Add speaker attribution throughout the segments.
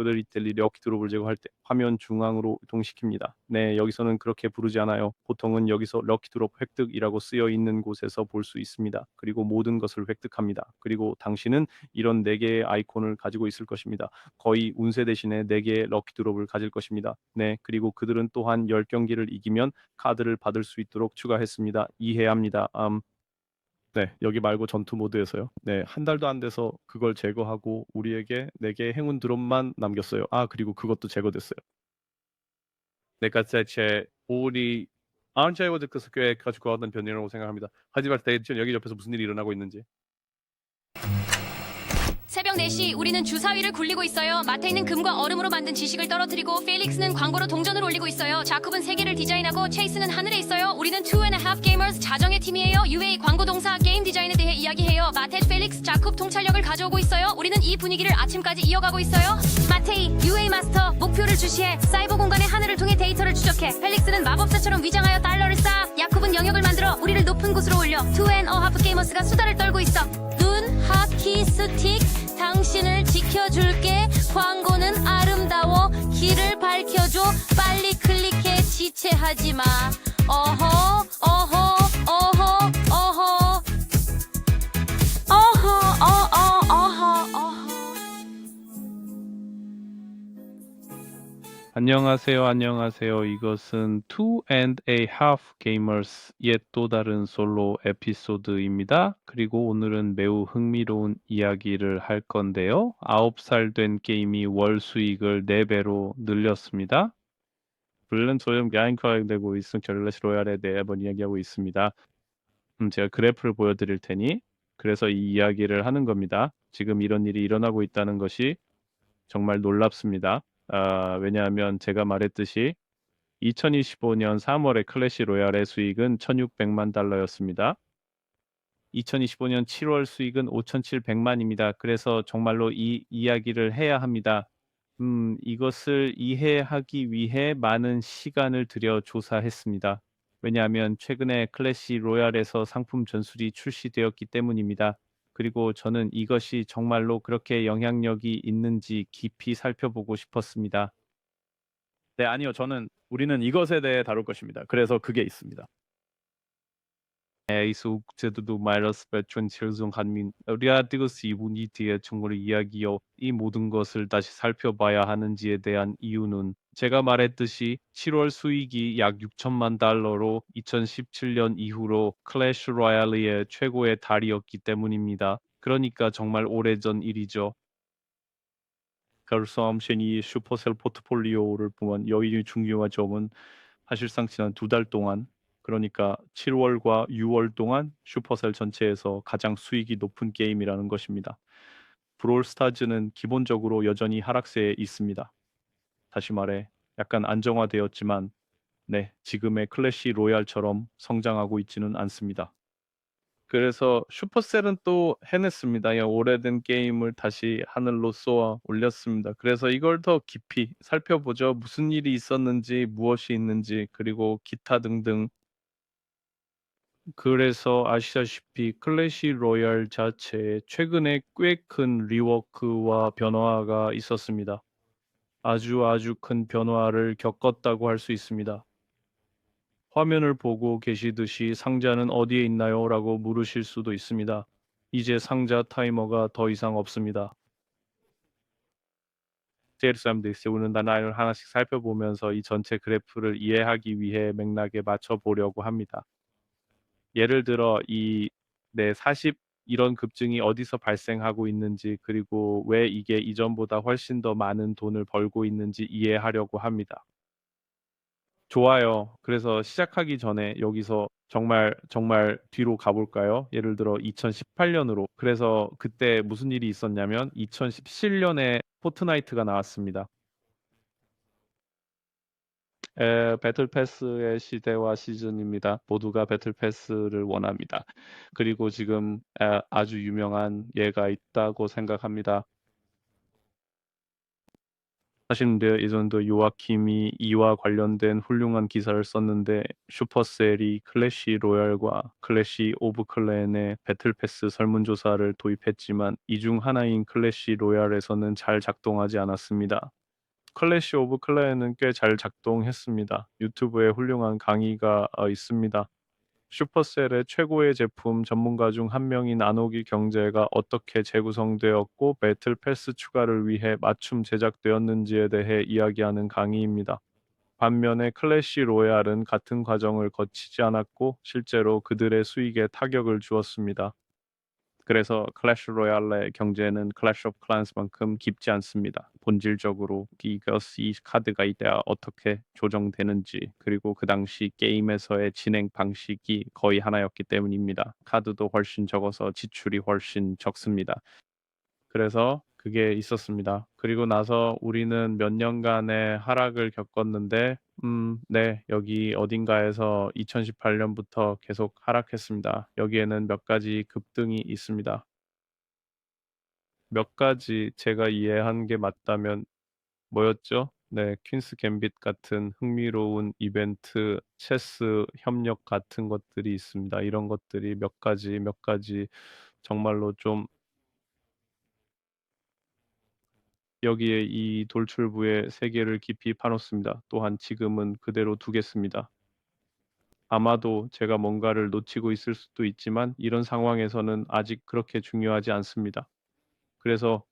Speaker 1: 그들이 델리 럭키 드롭을 제거할 때 화면 중앙으로 이동시킵니다. 네, 여기서는 그렇게 부르지 않아요. 보통은 여기서 럭키 드롭 획득이라고 쓰여 있는 곳에서 볼 수 있습니다. 그리고 모든 것을 획득합니다. 그리고 당신은 이런 네 개의 아이콘을 가지고 있을 것입니다. 거의 운세 대신에 네 개의 럭키 드롭을 가질 것입니다. 네, 그리고 그들은 또한 10경기를 이기면 카드를 받을 수 있도록 추가했습니다. 이해합니다. 음, 네, 여기 말고 전투 모드에서요. 네, 한 달도 안 돼서 그걸 제거하고 우리에게 4개의 행운 드롭만 남겼어요. 아, 그리고 그것도 제거됐어요. 내가 제 우리 아운체이워드크스 꽤 가지고 왔던 변이라고 생각합니다. 하지만 대체 여기 옆에서 무슨 일이 일어나고 있는지.
Speaker 2: 새벽 4시 우리는 주사위를 굴리고 있어요. 마테이는 금과 얼음으로 만든 지식을 떨어뜨리고 펠릭스는 광고로 동전을 올리고 있어요. 자쿰은 세계를 디자인하고 체이스는 하늘에 있어요. 우리는 two half gamers 자정의 팀이에요. UA 광고 동사 게임 디자인에 대해 이야기해요. 마테, 펠릭스, 자쿰 통찰력을 가져오고 있어요. 우리는 이 분위기를 아침까지 이어가고 있어요. 마테이, UA 마스터 목표를 주시해 사이버 공간의 하늘을 통해 데이터를 추적해. 펠릭스는 마법사처럼 위장하여 달러를 쌓아. 야쿰은 영역을 만들어 우리를 높은 곳으로 올려. a half gamers가 수다를 떨고 있어. 눈, 하 키, 스틱 당신을 지켜줄게. 광고는 아름다워. 길을 밝혀줘. 빨리 클릭해. 지체하지 마. 어허 어허. 어허
Speaker 1: 안녕하세요, 안녕하세요. 이것은 Two and a Half Gamers 옛 또 다른 솔로 에피소드입니다. 그리고 오늘은 매우 흥미로운 이야기를 할 건데요. 9살 된 게임이 월 수익을 4배로 늘렸습니다. 블렌 소형 야인크가 되고 있음 결레시 로얄에 대해 한번 이야기하고 있습니다. 음, 제가 그래프를 보여드릴 테니 그래서 이 이야기를 하는 겁니다. 지금 이런 일이 일어나고 있다는 것이 정말 놀랍습니다. 아, 왜냐하면 제가 말했듯이 2025년 3월에 클래시 로얄의 수익은 1,600만 달러였습니다. 2025년 7월 수익은 5,700만입니다. 그래서 정말로 이 이야기를 해야 합니다. 음, 이것을 이해하기 위해 많은 시간을 들여 조사했습니다. 왜냐하면 최근에 클래시 로얄에서 상품 전술이 출시되었기 때문입니다. 그리고 저는 이것이 정말로 그렇게 영향력이 있는지 깊이 살펴보고 싶었습니다. 네, 아니요. 저는 우리는 이것에 대해 다룰 것입니다. 그래서 그게 있습니다. 에이스 욱제도도 마이러스 배춘 칠송 한민 리아디그스 이분이 뒤에 충분히 이야기요 이 모든 것을 다시 살펴봐야 하는지에 대한 이유는 제가 말했듯이 7월 수익이 약 6천만 달러로 2017년 이후로 클래시 로얄리의 최고의 달이었기 때문입니다. 그러니까 정말 오래전 일이죠. 가르섬션이 슈퍼셀 포트폴리오를 보면 여인이 중요한 점은 사실상 지난 두 달 동안 그러니까 7월과 6월 동안 슈퍼셀 전체에서 가장 수익이 높은 게임이라는 것입니다. 브롤스타즈는 기본적으로 여전히 하락세에 있습니다. 다시 말해 약간 안정화되었지만 네, 지금의 클래시 로얄처럼 성장하고 있지는 않습니다. 그래서 슈퍼셀은 또 해냈습니다. 이 오래된 게임을 다시 하늘로 쏘아 올렸습니다. 그래서 이걸 더 깊이 살펴보죠. 무슨 일이 있었는지, 무엇이 있는지, 그리고 기타 등등. 그래서 아시다시피 클래시 로얄 자체에 최근에 꽤 큰 리워크와 변화가 있었습니다. 아주 아주 큰 변화를 겪었다고 할 수 있습니다. 화면을 보고 계시듯이 상자는 어디에 있나요? 라고 물으실 수도 있습니다. 이제 상자 타이머가 더 이상 없습니다. 제르삼드 오는 단어를 하나씩 살펴보면서 이 전체 그래프를 이해하기 위해 맥락에 맞춰 보려고 합니다. 예를 들어 이네 40 이런 급증이 어디서 발생하고 있는지 그리고 왜 이게 이전보다 훨씬 더 많은 돈을 벌고 있는지 이해하려고 합니다. 좋아요. 그래서 시작하기 전에 여기서 정말 정말 뒤로 가볼까요? 예를 들어 2018년으로. 그래서 그때 무슨 일이 있었냐면 2017년에 포트나이트가 나왔습니다. 에, 배틀 패스의 시대와 시즌입니다. 모두가 배틀 패스를 원합니다. 그리고 지금 에, 아주 유명한 예가 있다고 생각합니다. 사실 예전도 요아킴이 이와 관련된 훌륭한 기사를 썼는데 슈퍼셀이 클래시 로얄과 클래시 오브 클랜의 배틀 패스 설문조사를 도입했지만 이 중 하나인 클래시 로얄에서는 잘 작동하지 않았습니다. 클래시 오브 클랜은 꽤 잘 작동했습니다. 유튜브에 훌륭한 강의가 어, 있습니다. 슈퍼셀의 최고의 제품 전문가 중 한 명인 나노기 경제가 어떻게 재구성되었고 배틀 패스 추가를 위해 맞춤 제작되었는지에 대해 이야기하는 강의입니다. 반면에 클래시 로얄은 같은 과정을 거치지 않았고 실제로 그들의 수익에 타격을 주었습니다. 그래서 클래시 로얄의 경제는 클래시 오브 클랜스만큼 깊지 않습니다. 본질적으로 이것 이 카드가 이때야 어떻게 조정되는지 그리고 그 당시 게임에서의 진행 방식이 거의 하나였기 때문입니다. 카드도 훨씬 적어서 지출이 훨씬 적습니다. 그래서 그게 있었습니다. 그리고 나서 우리는 몇 년간의 하락을 겪었는데 음, 네, 여기 어딘가에서 2018년부터 계속 하락했습니다. 여기에는 몇 가지 급등이 있습니다. 몇 가지 제가 이해한 게 맞다면 뭐였죠? 네, 퀸스 갬빗 같은 흥미로운 이벤트, 체스 협력 같은 것들이 있습니다. 이런 것들이 몇 가지 몇 가지 정말로 좀 여기에 이 돌출부에 세 개를 깊이 파놓습니다. 또한 지금은 그대로 두겠습니다. 아마도 제가 뭔가를 놓치고 있을 수도 있지만 이런 상황에서는 아직 그렇게 중요하지 않습니다. 그래서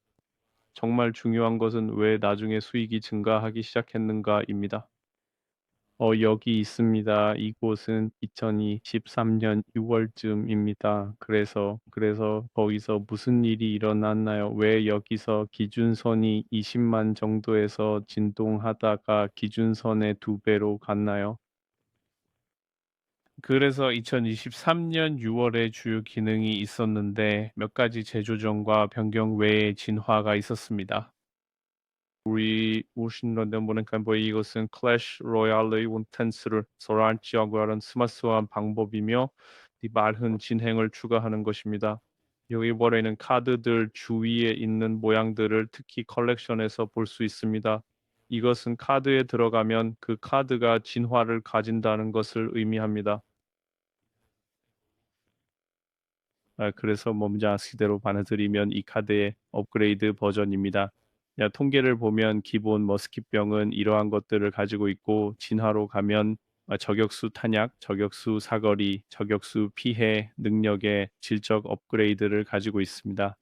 Speaker 1: 정말 중요한 것은 왜 나중에 수익이 증가하기 시작했는가입니다. 어, 여기 있습니다. 이곳은 2023년 6월쯤입니다. 그래서, 그래서 거기서 무슨 일이 일어났나요? 왜 여기서 기준선이 20만 정도에서 진동하다가 기준선의 두 배로 갔나요? 그래서 2023년 6월에 주요 기능이 있었는데 몇 가지 재조정과 변경 외에 진화가 있었습니다. 우리 우신런던 보니까 뭐 이것은 클래시 로얄의 콘텐츠를 소란지하고 하는 스마트한 방법이며 이 말흔 진행을 추가하는 것입니다. 여기 보이는 카드들 주위에 있는 모양들을 특히 컬렉션에서 볼 수 있습니다. 이것은 카드에 들어가면 그 카드가 진화를 가진다는 것을 의미합니다. 아, 그래서 먼저 아시대로 반해드리면 이 카드의 업그레이드 버전입니다. 야, 통계를 보면 기본 머스킷병은 이러한 것들을 가지고 있고 진화로 가면 아, 저격수 탄약, 저격수 사거리, 저격수 피해 능력의 질적 업그레이드를 가지고 있습니다.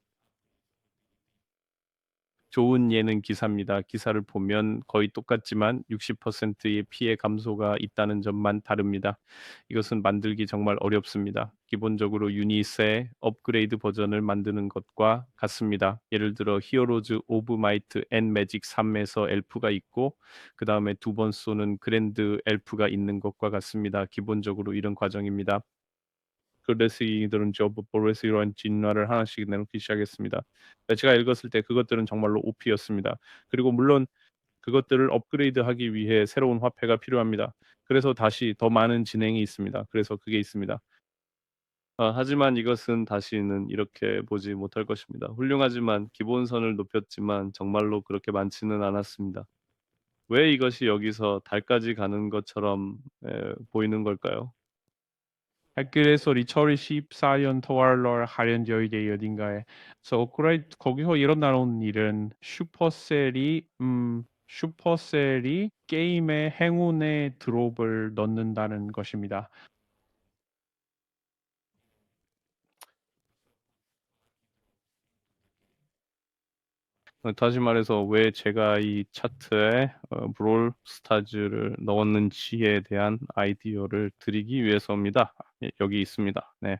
Speaker 1: 좋은 예는 기사입니다. 기사를 보면 거의 똑같지만 60%의 피해 감소가 있다는 점만 다릅니다. 이것은 만들기 정말 어렵습니다. 기본적으로 유닛의 업그레이드 버전을 만드는 것과 같습니다. 예를 들어 히어로즈 오브 마이트 앤 매직 3에서 엘프가 있고 그 다음에 두 번 쏘는 그랜드 엘프가 있는 것과 같습니다. 기본적으로 이런 과정입니다. 그 레시들은 저브 보레시런 진화를 하나씩 내놓기 시작했습니다. 제가 읽었을 때 그것들은 정말로 OP였습니다. 그리고 물론 그것들을 업그레이드하기 위해 새로운 화폐가 필요합니다. 그래서 다시 더 많은 진행이 있습니다. 그래서 그게 있습니다. 아, 하지만 이것은 다시는 이렇게 보지 못할 것입니다. 훌륭하지만 기본선을 높였지만 정말로 그렇게 많지는 않았습니다. 왜 이것이 여기서 달까지 가는 것처럼 에, 보이는 걸까요?
Speaker 3: 그래서 리처리 14년 토할러 할연되어 있대 어딘가에. 그래서 업그레이드 거기서 일어나는 일은 슈퍼셀이 음 슈퍼셀이 게임의 행운의 드롭을 넣는다는 것입니다.
Speaker 1: 다시 말해서 왜 제가 이 차트에 어, 브롤 스타즈를 넣었는지에 대한 아이디어를 드리기 위해서입니다. 예, 여기 있습니다. 네.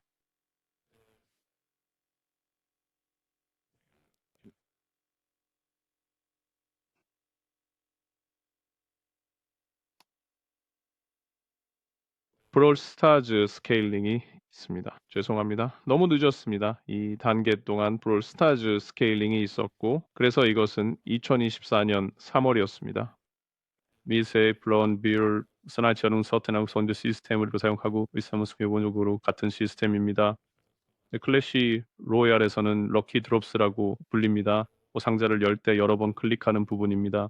Speaker 1: 브롤 스타즈 스케일링이 있습니다. 죄송합니다. 너무 늦었습니다. 이 단계 동안 브롤 스타즈 스케일링이 있었고 그래서 이것은 2024년 3월이었습니다. 미세 블론 비율 스나이처럼 서텐하고 선제 시스템을 사용하고 의사무소 기본적으로 같은 시스템입니다. 네, 클래시 로얄에서는 럭키 드롭스라고 불립니다. 뭐 상자를 열 때 여러 번 클릭하는 부분입니다.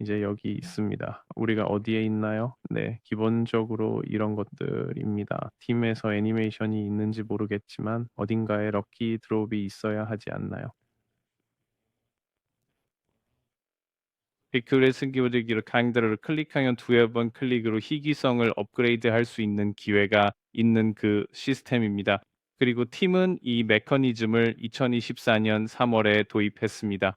Speaker 3: 이제 여기 있습니다. 우리가 어디에 있나요? 네, 기본적으로 이런 것들입니다. 팀에서 애니메이션이 있는지 모르겠지만 어딘가에 럭키 드롭이 있어야 하지 않나요?
Speaker 1: 피클의 승기보드기를 강드를 클릭하면 두어 번 클릭으로 희귀성을 업그레이드 할 수 있는 기회가 있는 그 시스템입니다. 그리고 팀은 이 메커니즘을 2024년 3월에 도입했습니다.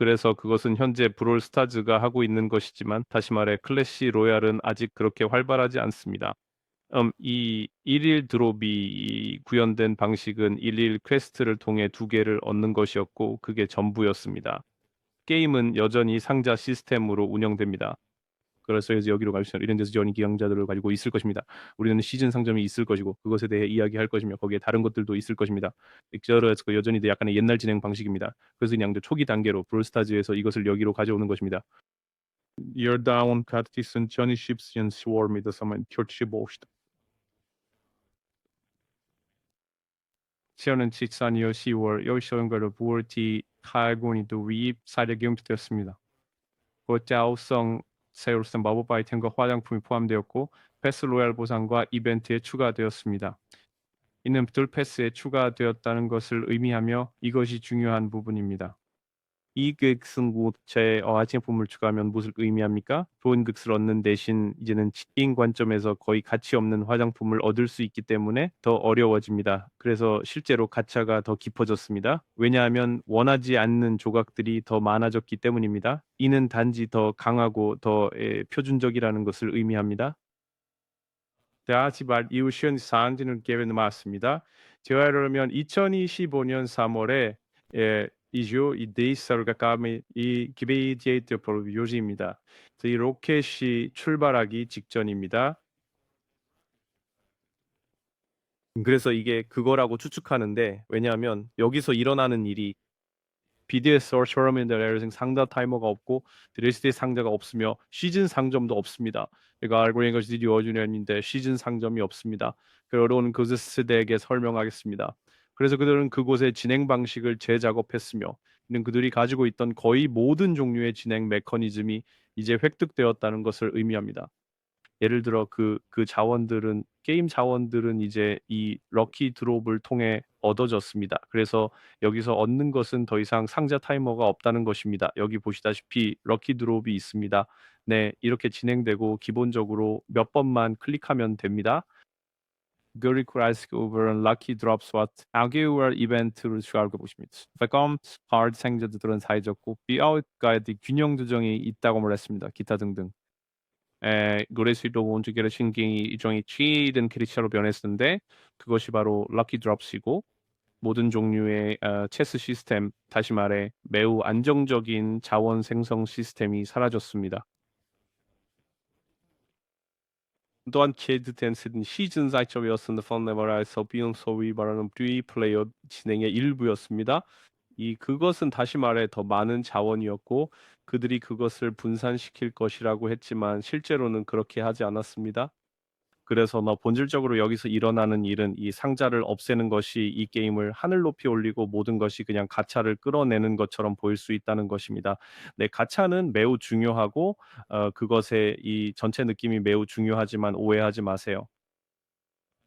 Speaker 1: 그래서 그것은 현재 브롤 스타즈가 하고 있는 것이지만 다시 말해 클래시 로얄은 아직 그렇게 활발하지 않습니다. 음, 이 일일 드롭이 이 구현된 방식은 일일 퀘스트를 통해 두 개를 얻는 것이었고 그게 전부였습니다. 게임은 여전히 상자 시스템으로 운영됩니다. 그래서 이제 여기로 갈수 있는 이런 데서 여전히 기강자들을 가지고 있을 것입니다. 우리는 시즌 상점이 있을 것이고 그것에 대해 이야기할 것이며 거기에 다른 것들도 있을 것입니다. 엑저러에서 여전히 약간의 옛날 진행 방식입니다. 그래서 그냥 초기 단계로 브롤스타즈에서 이것을 여기로 가져오는 것입니다.
Speaker 3: Yordağın katkısın çalışıpsın swarmida zaman kötü boştu. 시어는 2024년 10월 여시원가로 부월티 칼고니도 위입 사례 경기되었습니다. 고자우성 세울슨 마법 아이템과 화장품이 포함되었고 패스 로얄 보상과 이벤트에 추가되었습니다. 이는 둘 패스에 추가되었다는 것을 의미하며 이것이 중요한 부분입니다.
Speaker 1: 이 극승구체에 화장품을 추가하면 무엇을 의미합니까? 좋은 극을 얻는 대신 이제는 게임 관점에서 거의 가치 없는 화장품을 얻을 수 있기 때문에 더 어려워집니다. 그래서 실제로 가차가 더 깊어졌습니다. 왜냐하면 원하지 않는 조각들이 더 많아졌기 때문입니다. 이는 단지 더 강하고 더 에, 표준적이라는 것을 의미합니다.
Speaker 3: 이후 시현 사안지는 계획은 맞습니다. 제가 그러면 2025년 3월에 예, 이주 이 데이서가 까미 이 기베이디에이트 프로 요지입니다. 이 로켓이 출발하기 직전입니다.
Speaker 1: 그래서 이게 그거라고 추측하는데 왜냐하면 여기서 일어나는 일이 BDS 어처럼인데 상자 타이머가 없고 드레스데 상자가 없으며 시즌 상점도 없습니다. 내가 알고 있는 것이 드디어 어주년인데 시즌 상점이 없습니다. 그러론 그즈스대에게 설명하겠습니다. 그래서 그들은 그곳의 진행 방식을 재작업했으며 이는 그들이 가지고 있던 거의 모든 종류의 진행 메커니즘이 이제 획득되었다는 것을 의미합니다. 예를 들어 그, 그 자원들은 게임 자원들은 이제 이 럭키 드롭을 통해 얻어졌습니다. 그래서 여기서 얻는 것은 더 이상 상자 타이머가 없다는 것입니다. 여기 보시다시피 럭키 드롭이 있습니다. 네, 이렇게 진행되고 기본적으로 몇 번만 클릭하면 됩니다. Kuralsk over Lucky Drops What 악의월 이벤트를 추가하고 보십니다. 백검 하드 생자들은 사이좋고 비아웃과의 균형 조정이 있다고 말했습니다. 기타 등등. 에, 노래수도 온주계를 신경이 일종의 취든 캐릭터로 변했는데 그것이 바로 럭키 드롭스이고 모든 종류의 어, 체스 시스템, 다시 말해 매우 안정적인 자원 생성 시스템이 사라졌습니다. 또한 케드텐스는 시즌 사이점이었습니다. 펀네버라에서 비용 소위 말하는 프리 플레이어 진행의 일부였습니다. 이 그것은 다시 말해 더 많은 자원이었고 그들이 그것을 분산시킬 것이라고 했지만 실제로는 그렇게 하지 않았습니다. 그래서 너 본질적으로 여기서 일어나는 일은 이 상자를 없애는 것이 이 게임을 하늘 높이 올리고 모든 것이 그냥 가차를 끌어내는 것처럼 보일 수 있다는 것입니다. 네, 가차는 매우 중요하고 어, 그것의 이 전체 느낌이 매우 중요하지만 오해하지 마세요.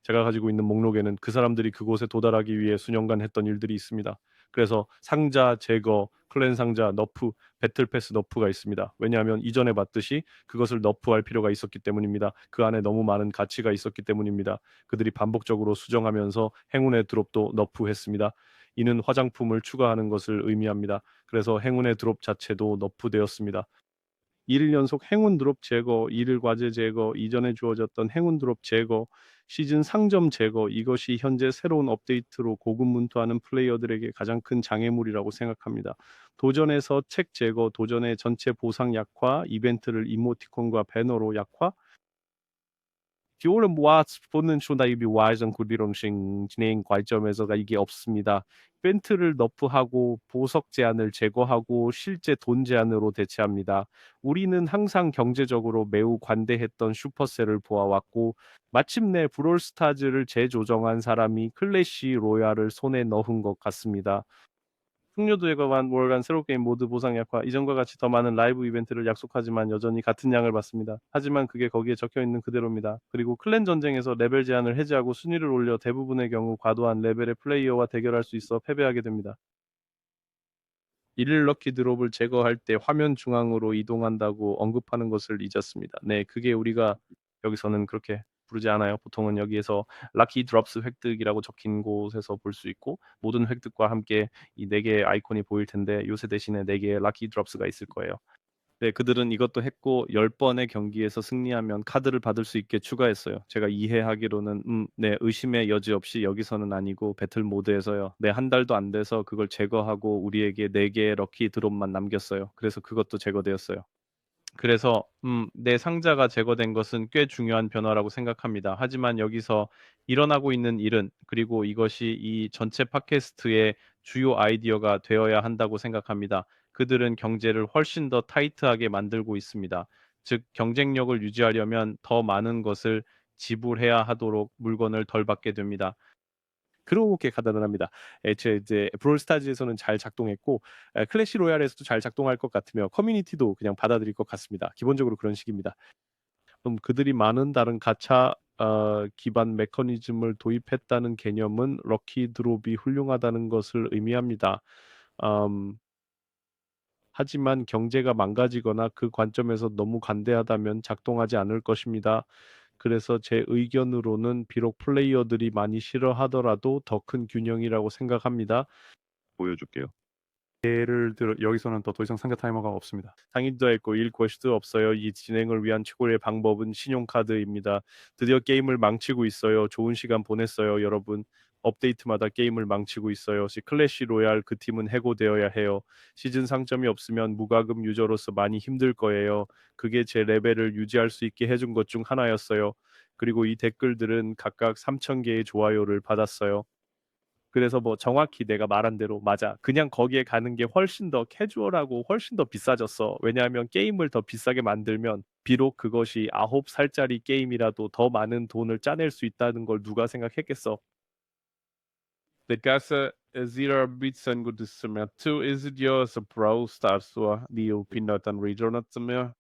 Speaker 1: 제가 가지고 있는 목록에는 그 사람들이 그곳에 도달하기 위해 수년간 했던 일들이 있습니다. 그래서 상자 제거, 클랜 상자 너프, 배틀 패스 너프가 있습니다. 왜냐하면 이전에 봤듯이 그것을 너프할 필요가 있었기 때문입니다. 그 안에 너무 많은 가치가 있었기 때문입니다. 그들이 반복적으로 수정하면서 행운의 드롭도 너프했습니다. 이는 화장품을 추가하는 것을 의미합니다. 그래서 행운의 드롭 자체도 너프되었습니다. 1일 연속 행운 드롭 제거, 1일 과제 제거, 이전에 주어졌던 행운 드롭 제거, 시즌 상점 제거 이것이 현재 새로운 업데이트로 고군분투하는 플레이어들에게 가장 큰 장애물이라고 생각합니다. 도전에서 책 제거, 도전의 전체 보상 약화, 이벤트를 이모티콘과 배너로 약화, 비올은 모아 보는 쇼다이비 와이전 구리롱싱 진행 관점에서가 이게 없습니다. 이벤트를 너프하고 보석 제한을 제거하고 실제 돈 제한으로 대체합니다. 우리는 항상 경제적으로 매우 관대했던 슈퍼셀을 보아왔고 마침내 브롤스타즈를 재조정한 사람이 클래시 로얄을 손에 넣은 것 같습니다. 풍요도에 관한 월간 새로 게임 모드 보상 약화 이전과 같이 더 많은 라이브 이벤트를 약속하지만 여전히 같은 양을 받습니다. 하지만 그게 거기에 적혀 있는 그대로입니다. 그리고 클랜 전쟁에서 레벨 제한을 해제하고 순위를 올려 대부분의 경우 과도한 레벨의 플레이어와 대결할 수 있어 패배하게 됩니다. 일일 럭키 드롭을 제거할 때 화면 중앙으로 이동한다고 언급하는 것을 잊었습니다. 네, 그게 우리가 여기서는 그렇게 부르지 않아요. 보통은 여기에서 럭키 드롭스 획득이라고 적힌 곳에서 볼 수 있고 모든 획득과 함께 이 네 개의 아이콘이 보일 텐데 요새 대신에 네 개의 럭키 드롭스가 있을 거예요. 네, 그들은 이것도 했고 10번의 경기에서 승리하면 카드를 받을 수 있게 추가했어요. 제가 이해하기로는 음, 네, 의심의 여지 없이 여기서는 아니고 배틀 모드에서요. 네, 한 달도 안 돼서 그걸 제거하고 우리에게 4개의 럭키 드롭만 남겼어요. 그래서 그것도 제거되었어요. 그래서 음, 내 상자가 제거된 것은 꽤 중요한 변화라고 생각합니다. 하지만 여기서 일어나고 있는 일은 그리고 이것이 이 전체 팟캐스트의 주요 아이디어가 되어야 한다고 생각합니다. 그들은 경제를 훨씬 더 타이트하게 만들고 있습니다. 즉 경쟁력을 유지하려면 더 많은 것을 지불해야 하도록 물건을 덜 받게 됩니다. 그렇게 가다합니다 애초에 이제 브롤스타즈에서는 잘 작동했고 에, 클래시 로얄에서도 잘 작동할 것 같으며 커뮤니티도 그냥 받아들일 것 같습니다. 기본적으로 그런 식입니다. 그럼 그들이 많은 다른 가차 어, 기반 메커니즘을 도입했다는 개념은 럭키 드롭이 훌륭하다는 것을 의미합니다. 음, 하지만 경제가 망가지거나 그 관점에서 너무 관대하다면 작동하지 않을 것입니다. 그래서 제 의견으로는 비록 플레이어들이 많이 싫어하더라도 더 큰 균형이라고 생각합니다. 보여줄게요. 예를 들어 여기서는 더, 더 이상 상자 타이머가 없습니다. 당일도 했고 일 퀘스트 없어요. 이 진행을 위한 최고의 방법은 신용카드입니다. 드디어 게임을 망치고 있어요. 좋은 시간 보냈어요, 여러분. 업데이트마다 게임을 망치고 있어요. 시 클래시 로얄 그 팀은 해고되어야 해요. 시즌 상점이 없으면 무과금 유저로서 많이 힘들 거예요. 그게 제 레벨을 유지할 수 있게 해준 것 중 하나였어요. 그리고 이 댓글들은 각각 3,000개의 좋아요를 받았어요. 그래서 뭐 정확히 내가 말한 대로 맞아. 그냥 거기에 가는 게 훨씬 더 캐주얼하고 훨씬 더 비싸졌어. 왜냐하면 게임을 더 비싸게 만들면 비록 그것이 아홉 살짜리 게임이라도 더 많은 돈을 짜낼 수 있다는 걸 누가 생각했겠어. de casă, zero bits and gutes Zimmer. zu mir. Two is it yours, a pro starts du, die Pinot an Rejourner zu mir.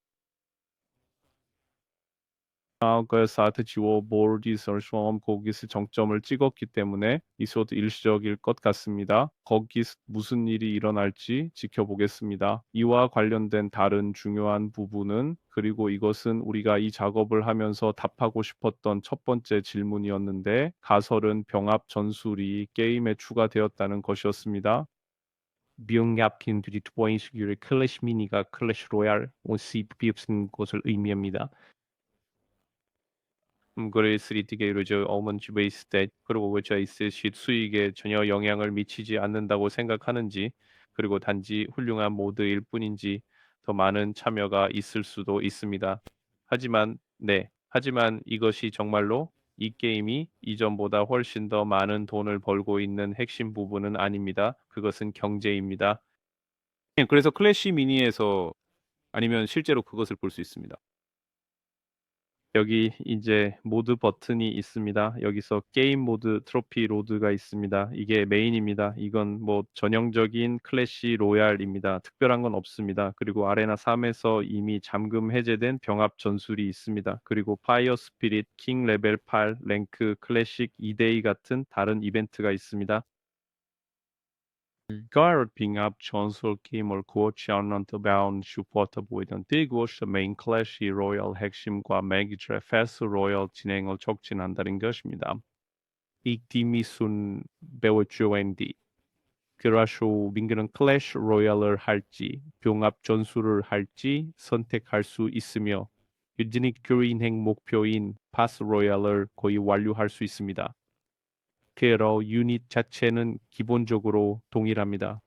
Speaker 1: Regionat 그 사트 지워 보르디서 슈엄 거기서 정점을 찍었기 때문에 이소도 일시적일 것 같습니다. 거기 무슨 일이 일어날지 지켜보겠습니다. 이와 관련된 다른 중요한 부분은 그리고 이것은 우리가 이 작업을 하면서 답하고 싶었던 첫 번째 질문이었는데 가설은 병합 전술이 게임에 추가되었다는 것이었습니다. 병합kin들이 두 번의 시기를 클래시 미니가 클래시 로얄 오시 비읍쓴 것을 의미합니다. 음, 그를 3D게 이루어져 어먼지 베이스 때 그리고 외자 시 수익에 전혀 영향을 미치지 않는다고 생각하는지 그리고 단지 훌륭한 모드일 뿐인지 더 많은 참여가 있을 수도 있습니다. 하지만 네, 하지만 이것이 정말로 이 게임이 이전보다 훨씬 더 많은 돈을 벌고 있는 핵심 부분은 아닙니다. 그것은 경제입니다. 예, 그래서 클래시 미니에서 아니면 실제로 그것을 볼 수 있습니다. 여기 이제 모드 버튼이 있습니다. 여기서 게임 모드 트로피 로드가 있습니다. 이게 메인입니다. 이건 뭐 전형적인 클래시 로얄입니다. 특별한 건 없습니다. 그리고 아레나 3에서 이미 잠금 해제된 병합 전술이 있습니다. 그리고 파이어 스피릿, 킹 레벨 8, 랭크, 클래식 2데이 같은 다른 이벤트가 있습니다. Garping up 전술 게임을 고치 않는 다운 슈퍼터 보이던 이것이 메인 클래시 로얄 핵심과 매기트의 패스 로얄 진행을 촉진한다는 것입니다. 이 팀이 순 배워주엔디 그라쇼 민그는 클래시 로얄을 할지 병합 전술을 할지 선택할 수 있으며 유진이 그린행 목표인 파스 로얄을 거의 완료할 수 있습니다. 그러 유닛 자체는 기본적으로 동일합니다.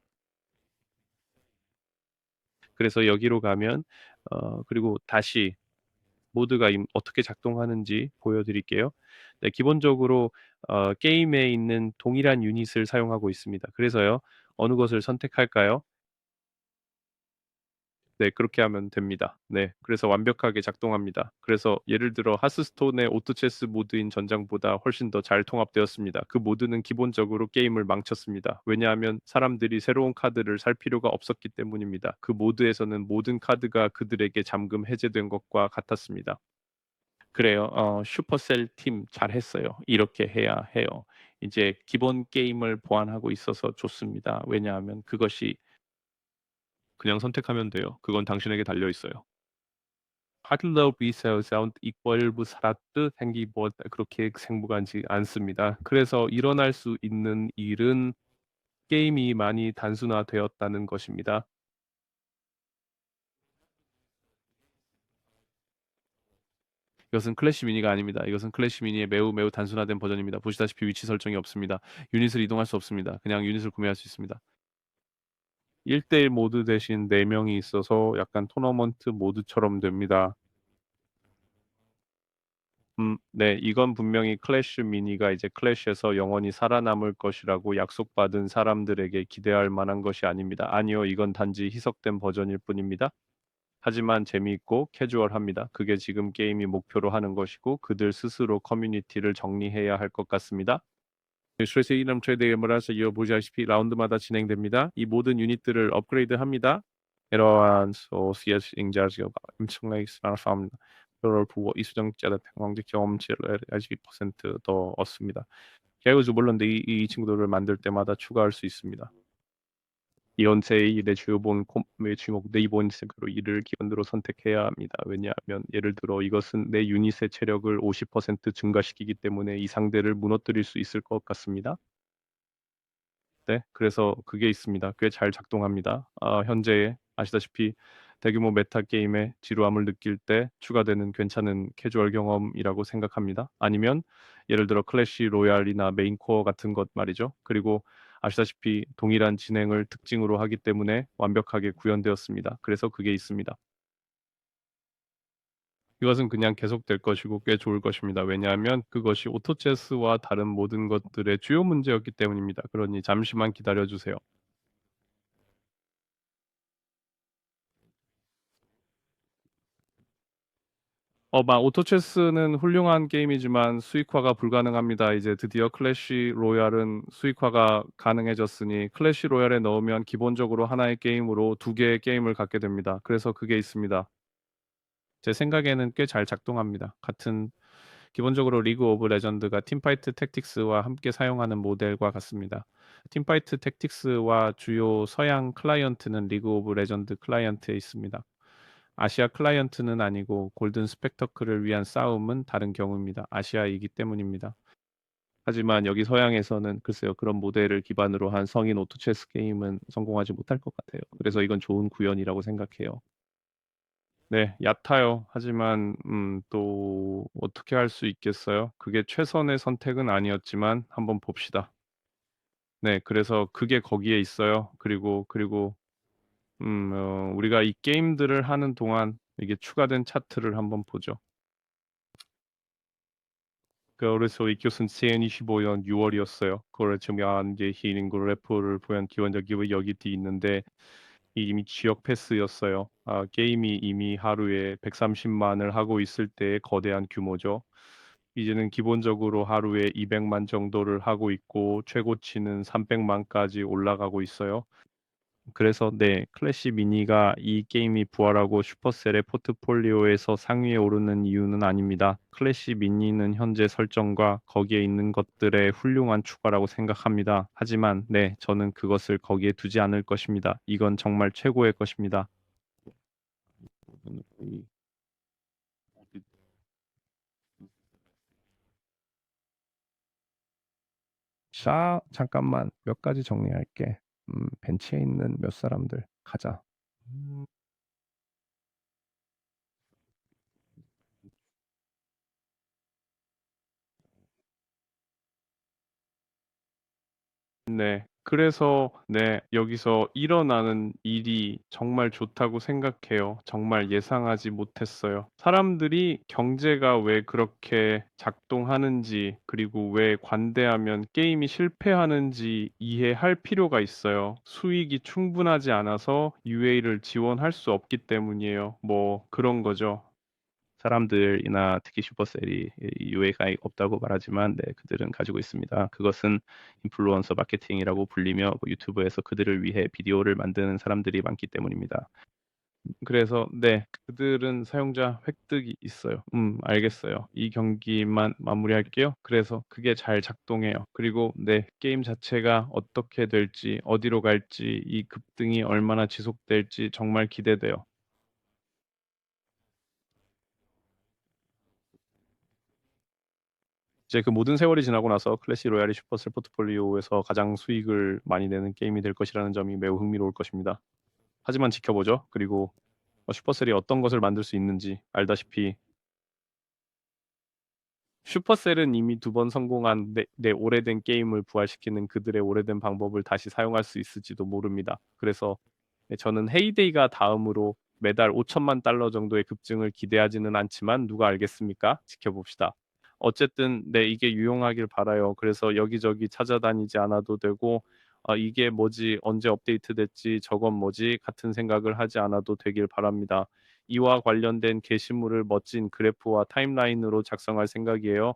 Speaker 1: 그래서 여기로 가면 어, 그리고 다시 모드가 임- 어떻게 작동하는지 보여드릴게요. 네, 기본적으로 어, 게임에 있는 동일한 유닛을 사용하고 있습니다. 그래서요, 어느 것을 선택할까요? 네, 그렇게 하면 됩니다. 네, 그래서 완벽하게 작동합니다. 그래서 예를 들어 하스스톤의 오토체스 모드인 전장보다 훨씬 더 잘 통합되었습니다. 그 모드는 기본적으로 게임을 망쳤습니다. 왜냐하면 사람들이 새로운 카드를 살 필요가 없었기 때문입니다. 그 모드에서는 모든 카드가 그들에게 잠금 해제된 것과 같았습니다. 그래요. 어, 슈퍼셀 팀 잘했어요. 이렇게 해야 해요. 이제 기본 게임을 보완하고 있어서 좋습니다. 왜냐하면 그것이 그냥 선택하면 돼요. 그건 당신에게 달려 있어요. 하틀러 비세어 사운드 이퀄부 살았듯 생기보 그렇게 생무하지 않습니다. 그래서 일어날 수 있는 일은 게임이 많이 단순화되었다는 것입니다. 이것은 클래시 미니가 아닙니다. 이것은 클래시 미니의 매우 매우 단순화된 버전입니다. 보시다시피 위치 설정이 없습니다. 유닛을 이동할 수 없습니다. 그냥 유닛을 구매할 수 있습니다. 1대1 모드 대신 4명이 있어서 약간 토너먼트 모드처럼 됩니다. 음, 네, 이건 분명히 클래시 미니가 이제 클래시에서 영원히 살아남을 것이라고 약속받은 사람들에게 기대할 만한 것이 아닙니다. 아니요, 이건 단지 희석된 버전일 뿐입니다. 하지만 재미있고 캐주얼합니다. 그게 지금 게임이 목표로 하는 것이고 그들 스스로 커뮤니티를 정리해야 할 것 같습니다. 스트레스 이름 트레이드에 몰아서 이어 보시다시피 라운드마다 진행됩니다. 이 모든 유닛들을 업그레이드합니다. 이러한 소시에스 인자지가 엄청나게 많습니다. 그걸 보고 이수정자의 평광적 경험치를 12%더 얻습니다. 개그즈 물론 이, 이 친구들을 만들 때마다 추가할 수 있습니다. 이연세의 일의 주요본 콤의 주목 네이버인 색으로 이를 기본으로 선택해야 합니다. 왜냐하면 예를 들어 이것은 내 유닛의 체력을 50% 증가시키기 때문에 이 상대를 무너뜨릴 수 있을 것 같습니다. 네, 그래서 그게 있습니다. 꽤 잘 작동합니다. 아, 현재 아시다시피 대규모 메타 게임의 지루함을 느낄 때 추가되는 괜찮은 캐주얼 경험이라고 생각합니다. 아니면 예를 들어 클래시 로얄이나 메인 코어 같은 것 말이죠. 그리고 아시다시피 동일한 진행을 특징으로 하기 때문에 완벽하게 구현되었습니다. 그래서 그게 있습니다. 이것은 그냥 계속될 것이고 꽤 좋을 것입니다. 왜냐하면 그것이 오토체스와 다른 모든 것들의 주요 문제였기 때문입니다. 그러니 잠시만 기다려 주세요. 어, 막 오토체스는 훌륭한 게임이지만 수익화가 불가능합니다. 이제 드디어 클래시 로얄은 수익화가 가능해졌으니 클래시 로얄에 넣으면 기본적으로 하나의 게임으로 두 개의 게임을 갖게 됩니다. 그래서 그게 있습니다. 제 생각에는 꽤 잘 작동합니다. 같은 기본적으로 리그 오브 레전드가 팀파이트 택틱스와 함께 사용하는 모델과 같습니다. 팀파이트 택틱스와 주요 서양 클라이언트는 리그 오브 레전드 클라이언트에 있습니다. 아시아 클라이언트는 아니고 골든 스펙터클을 위한 싸움은 다른 경우입니다. 아시아이기 때문입니다. 하지만 여기 서양에서는 글쎄요 그런 모델을 기반으로 한 성인 오토체스 게임은 성공하지 못할 것 같아요. 그래서 이건 좋은 구현이라고 생각해요. 네, 얕아요. 하지만 음, 또 어떻게 할 수 있겠어요? 그게 최선의 선택은 아니었지만 한번 봅시다. 네, 그래서 그게 거기에 있어요. 그리고 그리고 음, 어, 우리가 이 게임들을 하는 동안 이게 추가된 차트를 한번 보죠. 그래서 2025년 6월이었어요. 그걸 증명한 이제 히링 그래프를 보면 기본적으로 여기 뒤 있는데 이미 지역 패스였어요. 아, 게임이 이미 하루에 130만을 하고 있을 때의 거대한 규모죠. 이제는 기본적으로 하루에 200만 정도를 하고 있고 최고치는 300만까지 올라가고 있어요. 그래서 네, 클래시 미니가 이 게임이 부활하고 슈퍼셀의 포트폴리오에서 상위에 오르는 이유는 아닙니다. 클래시 미니는 현재 설정과 거기에 있는 것들의 훌륭한 추가라고 생각합니다. 하지만 네, 저는 그것을 거기에 두지 않을 것입니다. 이건 정말 최고의 것입니다. 샤, 잠깐만 몇 가지 정리할게. 음, 벤치에 있는 몇 사람들 가자. 네,
Speaker 3: 그래서 네, 여기서 일어나는 일이 정말 좋다고 생각해요. 정말 예상하지 못했어요. 사람들이 경제가 왜 그렇게 작동하는지, 그리고 왜 관대하면 게임이 실패하는지 이해할 필요가 있어요. 수익이 충분하지 않아서 UA를 지원할 수 없기 때문이에요. 뭐 그런 거죠.
Speaker 1: 사람들이나 특히 슈퍼셀이 UA가 없다고 말하지만 네, 그들은 가지고 있습니다. 그것은 인플루언서 마케팅이라고 불리며 뭐 유튜브에서 그들을 위해 비디오를 만드는 사람들이 많기 때문입니다. 그래서 네, 그들은 사용자 획득이 있어요. 음, 알겠어요. 이 경기만 마무리할게요. 그래서 그게 잘 작동해요. 그리고 네, 게임 자체가 어떻게 될지, 어디로 갈지, 이 급등이 얼마나 지속될지 정말 기대돼요. 이제 그 모든 세월이 지나고 나서 클래시 로얄이 슈퍼셀 포트폴리오에서 가장 수익을 많이 내는 게임이 될 것이라는 점이 매우 흥미로울 것입니다. 하지만 지켜보죠. 그리고 어, 슈퍼셀이 어떤 것을 만들 수 있는지 알다시피 슈퍼셀은 이미 두 번 성공한 내, 내 오래된 게임을 부활시키는 그들의 오래된 방법을 다시 사용할 수 있을지도 모릅니다. 그래서 네, 저는 헤이데이가 다음으로 매달 5천만 달러 정도의 급증을 기대하지는 않지만 누가 알겠습니까? 지켜봅시다. 어쨌든 네 이게 유용하길 바라요. 그래서 여기저기 찾아다니지 않아도 되고 아, 이게 뭐지 언제 업데이트 됐지 저건 뭐지 같은 생각을 하지 않아도 되길 바랍니다. 이와 관련된 게시물을 멋진 그래프와 타임라인으로 작성할 생각이에요.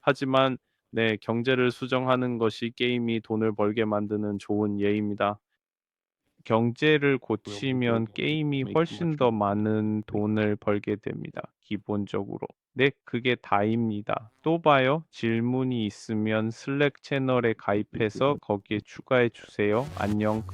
Speaker 1: 하지만 네 경제를 수정하는 것이 게임이 돈을 벌게 만드는 좋은 예입니다. 경제를 고치면 게임이 훨씬 더 많은 돈을 벌게 됩니다. 기본적으로. 네, 그게 다입니다. 또 봐요. 질문이 있으면 슬랙 채널에 가입해서 거기에 추가해 주세요. 안녕.